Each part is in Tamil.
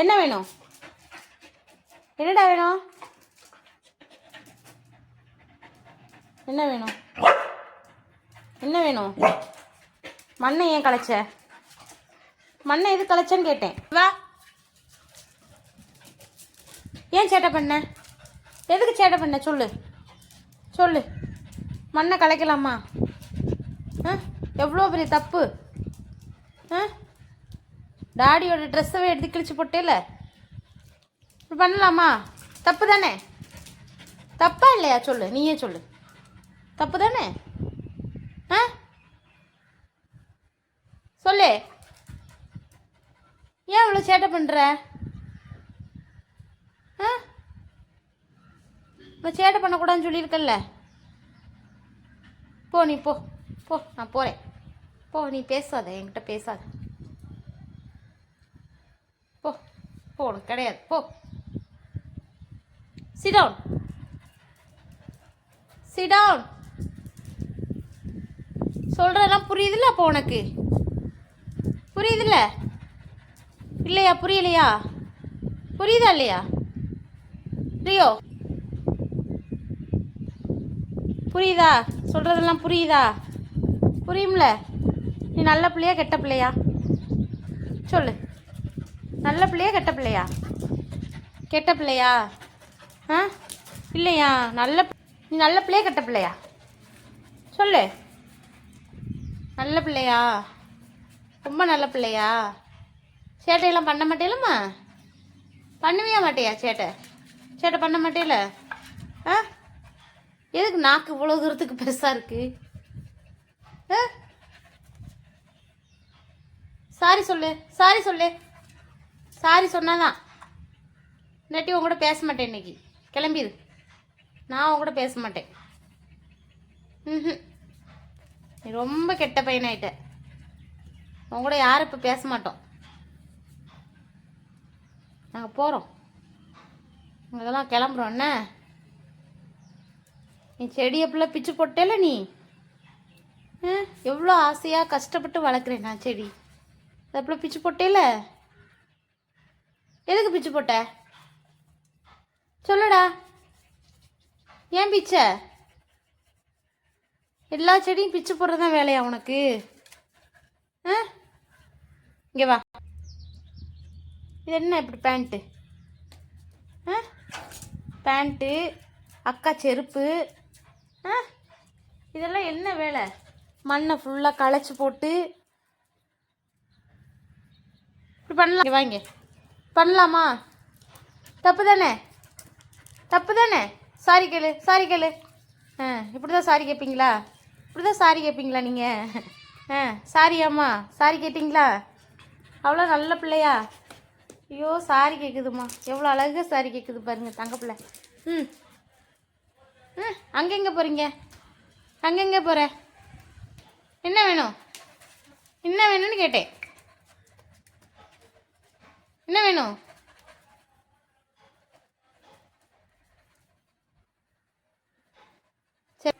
என்ன வேணும்? என்னடா வேணும்? என்ன வேணும்? என்ன வேணும்? மண்ணை ஏன் கலைச்ச? மண்ணை எது கலைச்சேன்னு கேட்டேன். வா. ஏன் சேட்டை பண்ண? எதுக்கு சேட்டை பண்ண? சொல்லு. சொல்லு. மண்ணை கலைக்கலாமா? ஆ? எவ்வளோ பெரிய தப்பு? ஆ? டாடியோட ட்ரெஸ்ஸவே எடுத்து கிழிச்சு போட்டேல. இப்படி பண்ணலாமா? தப்பு தானே தப்பா இல்லையா சொல்லு? நீயே சொல்லு. தப்பு தானே ஆ? சொல்லு. ஏன் இவ்வளோ சேட்டை பண்ணுற ஆ? இப்போ சேட்டை பண்ணக்கூடாதுன்னு சொல்லியிருக்கல்ல. போ நீ போ. போ நான் போகிறேன் போ நீ பேசாத. என்கிட்ட பேசாத. போ போ உனக்கு கிடையாது போ சிடவுன் சிடவுன் சொல்கிறதெல்லாம் புரியுதுல்ல அப்போ உனக்கு? புரியுதுல்ல? இல்லையா புரியலையா? புரியுதா இல்லையா? ரியோ புரியுதா? சொல்கிறதெல்லாம் புரியுதா? புரியும்ல? நீ நல்ல பிள்ளையா கெட்ட பிள்ளையா? சொல்லு. நல்ல பிள்ளையா கெட்ட பிள்ளையா? கெட்ட பிள்ளையா? ஆ? இல்லையா? நல்ல நீ நல்ல பிள்ளையா கெட்ட பிள்ளையா? சொல்லு. நல்ல பிள்ளையா? ரொம்ப நல்ல பிள்ளையா? சேட்டையெல்லாம் பண்ண மாட்டேலம்மா பண்ணவே மாட்டியா சேட்டை? சேட்டை பண்ண மாட்டேல? ஆ? எதுக்கு நாக்கு இவ்வளோ தூரத்துக்கு பெருசாக இருக்கு? ஆ? சாரி சொல்லு சாரி சொல்லு. சாரி சொன்னாதான். இல்லாட்டி உன் கூட பேச மாட்டேன் இன்னைக்கு. கிளம்பிடு நான் உன் கூட பேச மாட்டேன் ம் நீ ரொம்ப கெட்ட பையனாயிட்ட. உன் கூட யாரும் இப்போ பேச மாட்டோம் நாங்கள் போகிறோம் இதெல்லாம் கிளம்புறோம். என்ன? நீ செடியை எப்படிலாம் பிச்சு போட்டேல நீ? எவ்வளோ ஆசையாக கஷ்டப்பட்டு வளர்க்குறேன் நான் செடி. அதை பிச்சு போட்டேல? எதுக்கு பிச்சு போட்ட? சொல்லுடா. ஏன் பிச்ச? எல்லா செடியும் பிச்சு போடுறது தான் வேலையா உனக்கு? ஆ? இங்கே வா. இது என்ன இப்படி பேண்ட்டு ஆ? பேண்ட்டு அக்கா செருப்பு. ஆ? இதெல்லாம் என்ன வேலை? மண்ணை ஃபுல்லாக களைச்சி போட்டு. இப்படி பண்ணலாம். வாங்க பண்ணலாமா? தப்பு தானே தப்பு தானே சாரி கேளு சாரி கேளு. ஆ இப்படி தான் சாரி கேட்பீங்களா இப்படி தான் சாரி கேட்பீங்களா நீங்கள் ஆ சாரியாம்மா சாரி கேட்டிங்களா? அவ்வளோ நல்ல பிள்ளையா? ஐயோ சாரி கேட்குதுமா எவ்வளோ அழகாக சாரி கேட்குது பாருங்கள் தங்க பிள்ளை ம். ம் அங்கே எங்கே போகிறீங்க அங்கே எங்கே போகிற என்ன வேணும்? என்ன வேணும்னு கேட்டேன். என்ன வேணும்? சரி.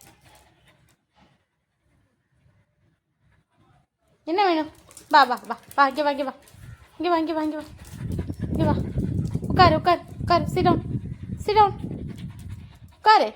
என்ன வேணும்? வா வா வா. வா இங்கே வா இங்கே வா. இங்கே வா இங்கே வா இங்கே வா. இங்கே வா. உட்காரு உட்காரு உட்காரு. சிடவுன் சிடவுன் உட்காரு.